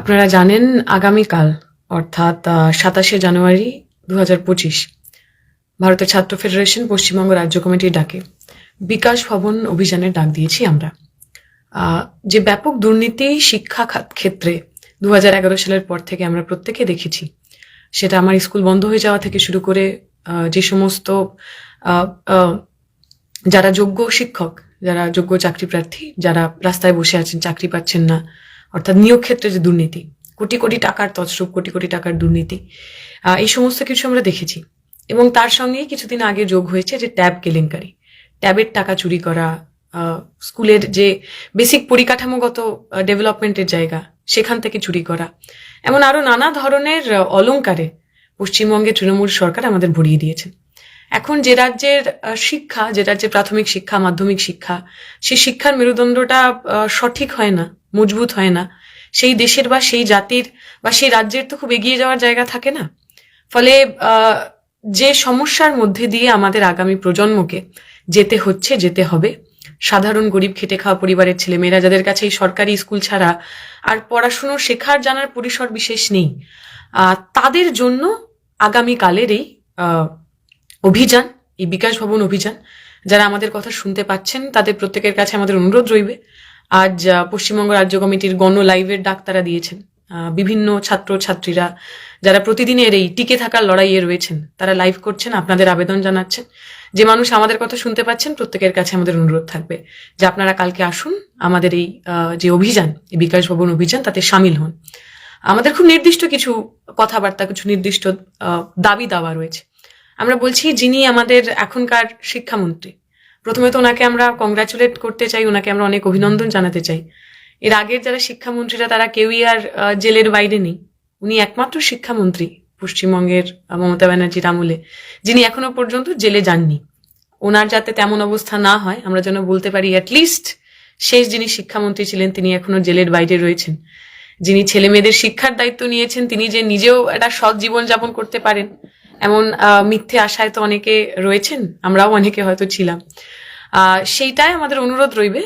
আপনারা জানেন আগামীকাল, অর্থাৎ সাতাশে জানুয়ারি দু হাজার পঁচিশ, ভারতের ছাত্র ফেডারেশন পশ্চিমবঙ্গ রাজ্য কমিটির ডাকে। বিকাশ ভবন অভিযানের ডাক দিয়েছি আমরা। যে ব্যাপক দুর্নীতি শিক্ষা ক্ষেত্রে দু হাজার এগারো সালের পর থেকে আমরা প্রত্যেকে দেখেছি, সেটা আমার স্কুল বন্ধ হয়ে যাওয়া থেকে শুরু করে যে সমস্ত যারা যোগ্য শিক্ষক, যারা যোগ্য চাকরি প্রার্থী, যারা রাস্তায় বসে আছেন, চাকরি পাচ্ছেন না অর্থাৎ নিয়োগ ক্ষেত্রে যে দুর্নীতি কোটি কোটি টাকার তছরূপ কোটি কোটি টাকার দুর্নীতি এই সমস্ত কিছু আমরা দেখেছি। এবং তার সঙ্গেই কিছুদিন আগে যোগ হয়েছে যে ট্যাব কেলেঙ্কারি। ট্যাবের টাকা চুরি করা স্কুলের যে বেসিক পরিকাঠামোগত ডেভেলপমেন্টের জায়গা সেখান থেকে চুরি করা এমন আরও নানা ধরনের আহ, অলংকারে পশ্চিমবঙ্গে তৃণমূল সরকার আমাদের ভরিয়ে দিয়েছেন এখন যে রাজ্যের শিক্ষা, যে রাজ্যের প্রাথমিক শিক্ষা, মাধ্যমিক শিক্ষা, সেই শিক্ষার মেরুদণ্ডটা সঠিক হয় না, মজবুত হয় না। সেই দেশের বা সেই জাতির বা সেই রাজ্যের তো খুব এগিয়ে যাওয়ার জায়গা থাকে না। ফলে যে সমস্যার মধ্যে দিয়ে আমাদের আগামী প্রজন্মকে যেতে হচ্ছে, যেতে হবে। সাধারণ গরিব খেটে খাওয়া পরিবারের ছেলেমেয়েরা যাদের কাছে এই সরকারি স্কুল ছাড়া আর পড়াশুনো শেখার জানার পরিসর বিশেষ নেই তাদের জন্য আগামীকালের এই অভিযান, এই বিকাশ ভবন অভিযান, যারা আমাদের কথা শুনতে পাচ্ছেন, তাদের প্রত্যেকের কাছে আমাদের অনুরোধ রইবে। আজ পশ্চিমবঙ্গ রাজ্য কমিটির গণ লাইভের ডাক তারা দিয়েছেন বিভিন্ন ছাত্র ছাত্রীরা, যারা প্রতিদিনের এই টিকে থাকার লড়াইয়ে রয়েছেন, তারা লাইভ করছেন, আপনাদের আবেদন জানাচ্ছেন। যে মানুষ আমাদের কথা শুনতে পাচ্ছেন, প্রত্যেকের কাছে আমাদের অনুরোধ থাকবে যে আপনারা কালকে আসুন, আমাদের এই যে অভিযান, এই বিকাশ ভবন অভিযান, তাতে সামিল হন। আমাদের খুব নির্দিষ্ট কিছু কথাবার্তা, কিছু নির্দিষ্ট দাবি দাওয়া রয়েছে। আমরা বলছি যিনি আমাদের এখনকার শিক্ষামন্ত্রী। প্রথমে তো ওনাকে আমরা কংগ্রাচুলেট করতে চাই, ওনাকে আমরা অনেক অভিনন্দন জানাতে চাই। এর আগের যারা শিক্ষামন্ত্রীরা, তারা কেউই আর জেলের বাইরে নেই। উনি একমাত্র শিক্ষামন্ত্রী পশ্চিমবঙ্গের মমতা ব্যানার্জির আমলে, যিনি এখনও পর্যন্ত জেলে যাননি। ওনার যাতে তেমন অবস্থা না হয়, আমরা যেন বলতে পারি অ্যাটলিস্ট শেষ যিনি শিক্ষামন্ত্রী ছিলেন, তিনি এখনও জেলের বাইরে রয়েছেন। যিনি ছেলে মেয়েদের শিক্ষার দায়িত্ব নিয়েছেন, তিনি যে নিজেও একটা সৎ জীবন যাপন করতে পারেন এমন মিথ্যে আশায় তো অনেকে রয়েছেন, আমরাও অনেকে হয়তো ছিলাম। সেইটাই আমাদের অনুরোধ রইবে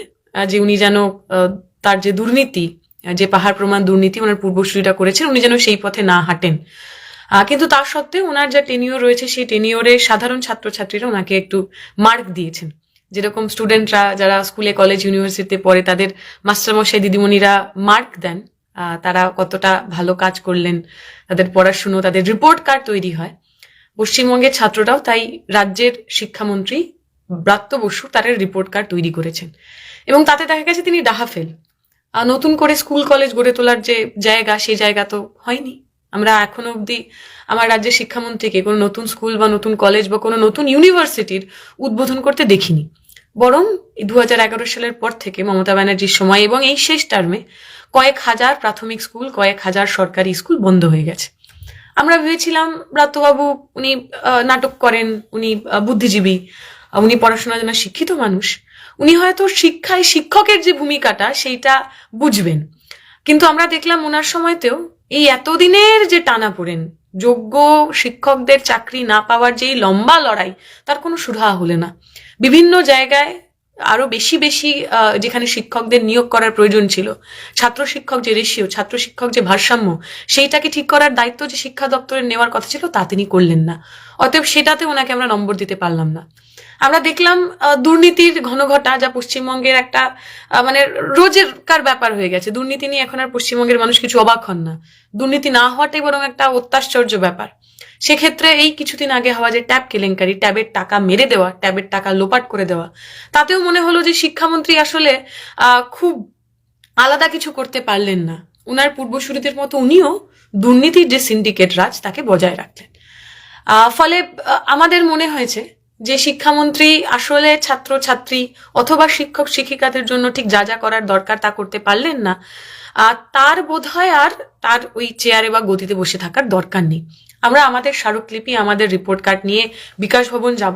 যে উনি যেন তার যে দুর্নীতি যে পাহাড় প্রমাণ দুর্নীতি ওনার পূর্বসূরিরা করেছেন, উনি যেন সেই পথে না হাঁটেন। কিন্তু তার সত্ত্বেও ওনার যা টেনিওর রয়েছে, সেই টেনিওরে সাধারণ ছাত্রছাত্রীরা ওনাকে একটু মার্ক দিয়েছেন। যেরকম স্টুডেন্টরা যারা স্কুলে কলেজ ইউনিভার্সিটিতে পড়ে, তাদের মাস্টারমশাই, দিদিমণিরা মার্ক দেন। তারা কতটা ভালো কাজ করলেন, তাদের পড়াশুনো, তাদের রিপোর্ট কার্ড তৈরি হয়। পশ্চিমবঙ্গের ছাত্ররাও তাই রাজ্যের শিক্ষামন্ত্রী ব্রাত্য বসু তার রিপোর্ট কার্ড তৈরি করেছেন। এবং তাতে দেখা গেছে তিনি ডাহাফেল। আহ, নতুন করে স্কুল কলেজ গড়ে তোলার যে জায়গা সেই জায়গা তো হয়নি। আমরা এখনও অবধি আমার রাজ্যের শিক্ষামন্ত্রীকে কোনো নতুন স্কুল বা নতুন কলেজ বা কোনো নতুন ইউনিভার্সিটির উদ্বোধন করতে দেখিনি। বরং দু হাজার এগারো সালের পর থেকে মমতা ব্যানার্জির সময় এবং এই শেষ টার্মে কয়েক হাজার প্রাথমিক স্কুল কয়েক হাজার সরকারি স্কুল বন্ধ হয়ে গেছে। আমরা ভেবেছিলাম ব্রাত্যবাবু উনি নাটক করেন, উনি বুদ্ধিজীবী উনি পড়াশোনার জন্য শিক্ষিত মানুষ। উনি হয়তো শিক্ষায় শিক্ষকের যে ভূমিকাটা, সেইটা বুঝবেন। কিন্তু আমরা দেখলাম ওনার সময়তেও এই এতদিনের যে টানা পড়েন যোগ্য শিক্ষকদের চাকরি না পাওয়ার যে লম্বা লড়াই, তার কোনো সুরাহা হলে না। বিভিন্ন জায়গায় আরও বেশি বেশি যেখানে শিক্ষকদের নিয়োগ করার প্রয়োজন ছিল। ছাত্র শিক্ষক যে রেশিও ছাত্র শিক্ষক যে ভারসাম্য, সেইটাকে ঠিক করার দায়িত্ব যে শিক্ষা দপ্তরের নেওয়ার কথা ছিল তা তিনি করলেন না। অতএব সেটাতে ওনাকে আমরা নম্বর দিতে পারলাম না। আমরা দেখলাম দুর্নীতির ঘনঘটা যা পশ্চিমবঙ্গের একটা মানে রোজের কার ব্যাপার হয়ে গেছে। দুর্নীতি নিয়ে এখন আর পশ্চিমবঙ্গের মানুষ কিছু অবাক হন না। দুর্নীতি না হওয়াটাই বরং একটা অত্যাশ্চর্য ব্যাপার। সেক্ষেত্রে এই কিছুদিন আগে হওয়া যে ট্যাব কেলেঙ্কারি, ট্যাবের টাকা মেরে দেওয়া, ট্যাবের টাকা লোপাট করে দেওয়া, তাতেও মনে হলো যে শিক্ষামন্ত্রী আসলে খুব আলাদা কিছু করতে পারলেন না। উনার পূর্বসূরিদের মতো উনিও দুর্নীতির যে সিন্ডিকেট রাজ, তাকে বজায় রাখলেন। ফলে আমাদের মনে হয়েছে যে শিক্ষামন্ত্রী আসলে ছাত্র ছাত্রী অথবা শিক্ষক শিক্ষিকাদের জন্য ঠিক যা যা করার দরকার তা করতে পারলেন না তার বোধ আর তার ওই চেয়ারে বা গদিতে বসে থাকার দরকার নেই। আমরা আমাদের স্মারকলিপি, আমাদের রিপোর্ট কার্ড নিয়ে বিকাশ ভবন যাব।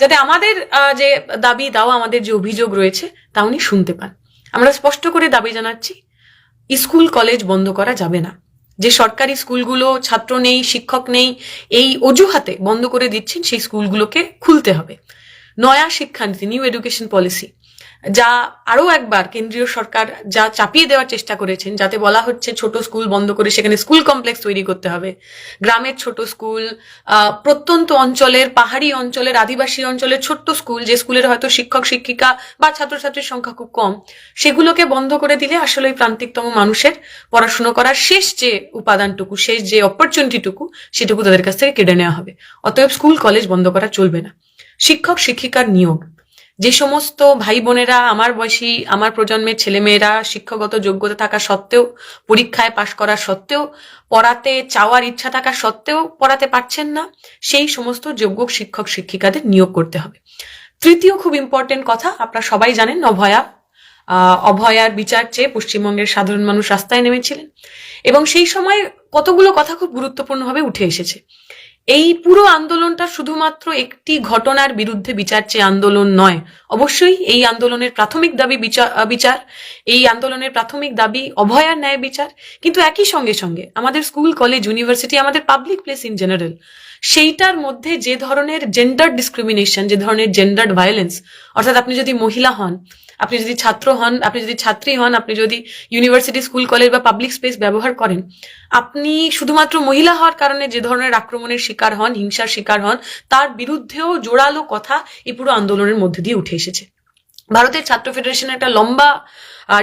যাতে আমাদের যে দাবি দাওয়া আমাদের যে অভিযোগ রয়েছে, তা উনি শুনতে পান। আমরা স্পষ্ট করে দাবি জানাচ্ছি, স্কুল, কলেজ বন্ধ করা যাবে না। যে সরকারি স্কুলগুলো ছাত্র নেই, শিক্ষক নেই, এই অজুহাতে বন্ধ করে দিচ্ছেন সেই স্কুলগুলোকে খুলতে হবে। নয়া শিক্ষানীতি নিউ এডুকেশন পলিসি যা আরও একবার কেন্দ্রীয় সরকার যা চাপিয়ে দেওয়ার চেষ্টা করেছেন, যাতে বলা হচ্ছে ছোট স্কুল বন্ধ করে সেখানে স্কুল কমপ্লেক্স তৈরি করতে হবে। গ্রামের ছোট স্কুল প্রত্যন্ত অঞ্চলের, পাহাড়ি অঞ্চলের, আদিবাসী অঞ্চলের ছোট্ট স্কুল, যে স্কুলের হয়তো শিক্ষক, শিক্ষিকা বা ছাত্রছাত্রীর সংখ্যা খুব কম, সেগুলোকে বন্ধ করে দিলে আসলে ওই প্রান্তিকতম মানুষের পড়াশুনো করার শেষ যে উপাদানটুকু, শেষ যে অপরচুনিটিটুকু সেটুকু তাদের কাছ থেকে কেড়ে নেওয়া হবে। অতএব স্কুল, কলেজ বন্ধ করা চলবে না। শিক্ষক, শিক্ষিকার নিয়োগ। যে সমস্ত ভাই বোনেরা, আমার বয়সী, আমার প্রজন্মের ছেলেমেয়েরা শিক্ষাগত যোগ্যতা থাকা সত্ত্বেও, পরীক্ষায় পাশ করা সত্ত্বেও, পড়াতে চাওয়ার ইচ্ছা থাকা সত্ত্বেও পড়াতে পারছেন না, সেই সমস্ত যোগ্য শিক্ষক শিক্ষিকাদের নিয়োগ করতে হবে। তৃতীয় খুব ইম্পর্টেন্ট কথা, আপনারা সবাই জানেন, অভয়া। অভয়ার বিচার চেয়ে পশ্চিমবঙ্গের সাধারণ মানুষ রাস্তায় নেমেছিলেন। এবং সেই সময় কতগুলো কথা খুব গুরুত্বপূর্ণভাবে উঠে এসেছে। এই পুরো আন্দোলনটা শুধুমাত্র একটি ঘটনার বিরুদ্ধে বিচার চেয়ে আন্দোলন নয়। অবশ্যই এই আন্দোলনের প্রাথমিক দাবি বিচার, এই আন্দোলনের প্রাথমিক দাবি অভয়ার ন্যায় বিচার। কিন্তু একই সঙ্গে সঙ্গে আমাদের স্কুল, কলেজ, ইউনিভার্সিটি, আমাদের পাবলিক প্লেস ইন জেনারেল সেইটার মধ্যে যে ধরনের জেন্ডার ডিসক্রিমিনেশন যে ধরনের জেন্ডার ভায়োলেন্স অর্থাৎ আপনি যদি মহিলা হন, আপনি যদি ছাত্র হন, আপনি যদি ছাত্রী হন, আপনি যদি ইউনিভার্সিটি স্কুল কলেজ বা পাবলিক স্পেস ব্যবহার করেন, আপনি শুধুমাত্র মহিলা হওয়ার কারণে যে ধরনের আক্রমণের শিকার হন, হিংসার শিকার হন, তার বিরুদ্ধেও জোরালো কথা এই পুরো আন্দোলনের মধ্যে দিয়ে উঠে এসেছে। ভারতের ছাত্র ফেডারেশনের একটা লম্বা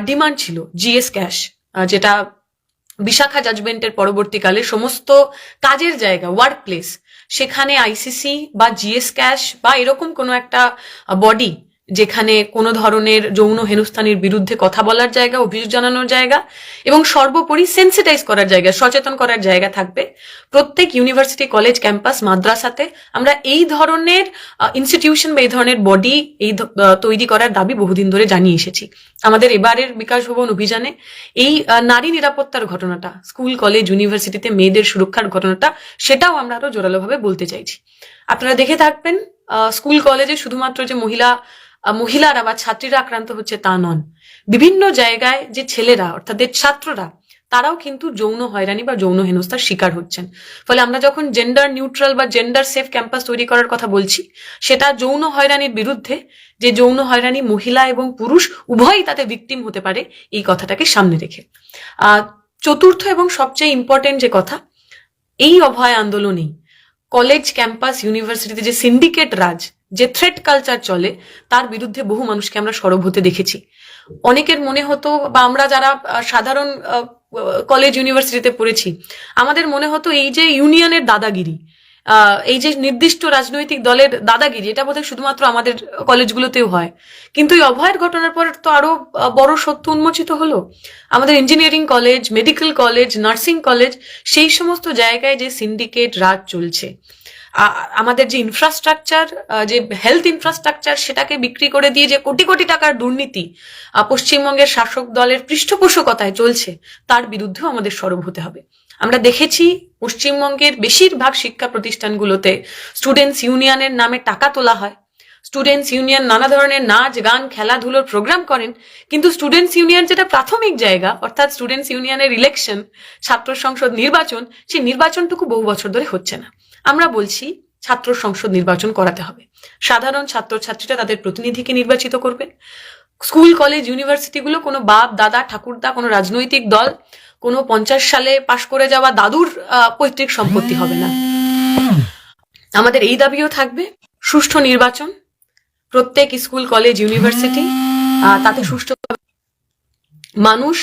ডিমান্ড ছিল জিএস ক্যাশ যেটা বিশাখা জাজমেন্টের পরবর্তীকালে সমস্ত কাজের জায়গা ওয়ার্ক প্লেস সেখানে আইসিসি বা জিএস ক্যাশ বা এরকম কোনো একটা বডি যেখানে কোনো ধরনের যৌন হেনস্থানের বিরুদ্ধে কথা বলার জায়গা, অভিযোগ জানানোর জায়গা এবং সর্বোপরি সেন্সিটাইজ করার জায়গা, সচেতন করার জায়গা থাকবে। প্রত্যেক ইউনিভার্সিটি কলেজ ক্যাম্পাস মাদ্রাসাতে আমরা এই ধরনের ইনস্টিটিউশন বা এই ধরনের বডি এই তৈরি করার দাবি বহুদিন ধরে জানিয়ে এসেছি। আমাদের এবারের বিকাশ ভবন অভিযানে এই নারী নিরাপত্তার ঘটনাটা স্কুল কলেজ ইউনিভার্সিটিতে মেয়েদের সুরক্ষার ঘটনাটা, সেটাও আমরা আরও জোরালোভাবে বলতে চাইছি। আপনারা দেখে থাকবেন স্কুল কলেজে শুধুমাত্র যে মহিলা মহিলারা বা ছাত্রীরা আক্রান্ত হচ্ছে তা নন। বিভিন্ন জায়গায় যে ছেলেরা, অর্থাৎ ছাত্ররা, তারাও কিন্তু যৌন হয়রানি বা যৌন হেনস্থার শিকার হচ্ছেন। ফলে আমরা যখন জেন্ডার নিউট্রাল বা জেন্ডার সেফ ক্যাম্পাস তৈরি করার কথা বলছি, সেটা যৌন হয়রানির বিরুদ্ধে যে যৌন হয়রানি মহিলা এবং পুরুষ উভয়ই তাতে ভিকটিম হতে পারে, এই কথাটাকে সামনে রেখে। চতুর্থ এবং সবচেয়ে ইম্পর্টেন্ট যে কথা, এই অভয় আন্দোলনেই কলেজ ক্যাম্পাস ইউনিভার্সিটিতে যে সিন্ডিকেট রাজ যে থ্রেট কালচার চলে, তার বিরুদ্ধে বহু মানুষকে আমরা সরব হতে দেখেছি। অনেকের মনে হতো বা আমরা যারা সাধারণ কলেজ ইউনিভার্সিটিতে পড়েছি, আমাদের মনে হতো এই যে ইউনিয়নের দাদাগিরি এই যে নির্দিষ্ট রাজনৈতিক দলের দাদাগিরি, এটা বোধহয় শুধুমাত্র আমাদের কলেজগুলোতেও হয়। কিন্তু এই অভয়ের ঘটনার পর তো আরও বড় সত্য উন্মোচিত হলো। আমাদের engineering college medical college nursing college সেই সমস্ত জায়গায় যে সিন্ডিকেট রাজ চলছে। আমাদের যে ইনফ্রাস্ট্রাকচার যে হেলথ ইনফ্রাস্ট্রাকচার সেটাকে বিক্রি করে দিয়ে যে কোটি কোটি টাকার দুর্নীতি পশ্চিমবঙ্গের শাসক দলের পৃষ্ঠপোষকতায় চলছে, তার বিরুদ্ধেও আমাদের সরব হতে হবে। আমরা দেখেছি, পশ্চিমবঙ্গের বেশিরভাগ শিক্ষা প্রতিষ্ঠানগুলোতে স্টুডেন্টস ইউনিয়নের নামে টাকা তোলা হয়। স্টুডেন্টস ইউনিয়ন নানা ধরনের নাচ, গান, খেলাধুলোর প্রোগ্রাম করেন, কিন্তু স্টুডেন্টস ইউনিয়ন যেটা প্রাথমিক জায়গা, অর্থাৎ স্টুডেন্টস ইউনিয়নের ইলেকশন ছাত্র সংসদ নির্বাচন, সেই নির্বাচনটুকু বহু বছর ধরে হচ্ছে না। আমরা বলছি ছাত্র সংসদ নির্বাচন করাতে হবে। সাধারণ ছাত্রছাত্রীরা তাদের প্রতিনিধিকে নির্বাচিত করবেন স্কুল, কলেজ ইউনিভার্সিটিগুলো কোনো বাপ, দাদা, ঠাকুরদা, কোনো রাজনৈতিক দল, কোনো পঞ্চাশ সালে পাশ করে যাওয়া দাদুর পৈতৃক সম্পত্তি হবে না। আমাদের এই দাবিও থাকবে সুষ্ঠু নির্বাচন। প্রত্যেক স্কুল, কলেজ, ইউনিভার্সিটি তাতে সুষ্ঠু মানুষ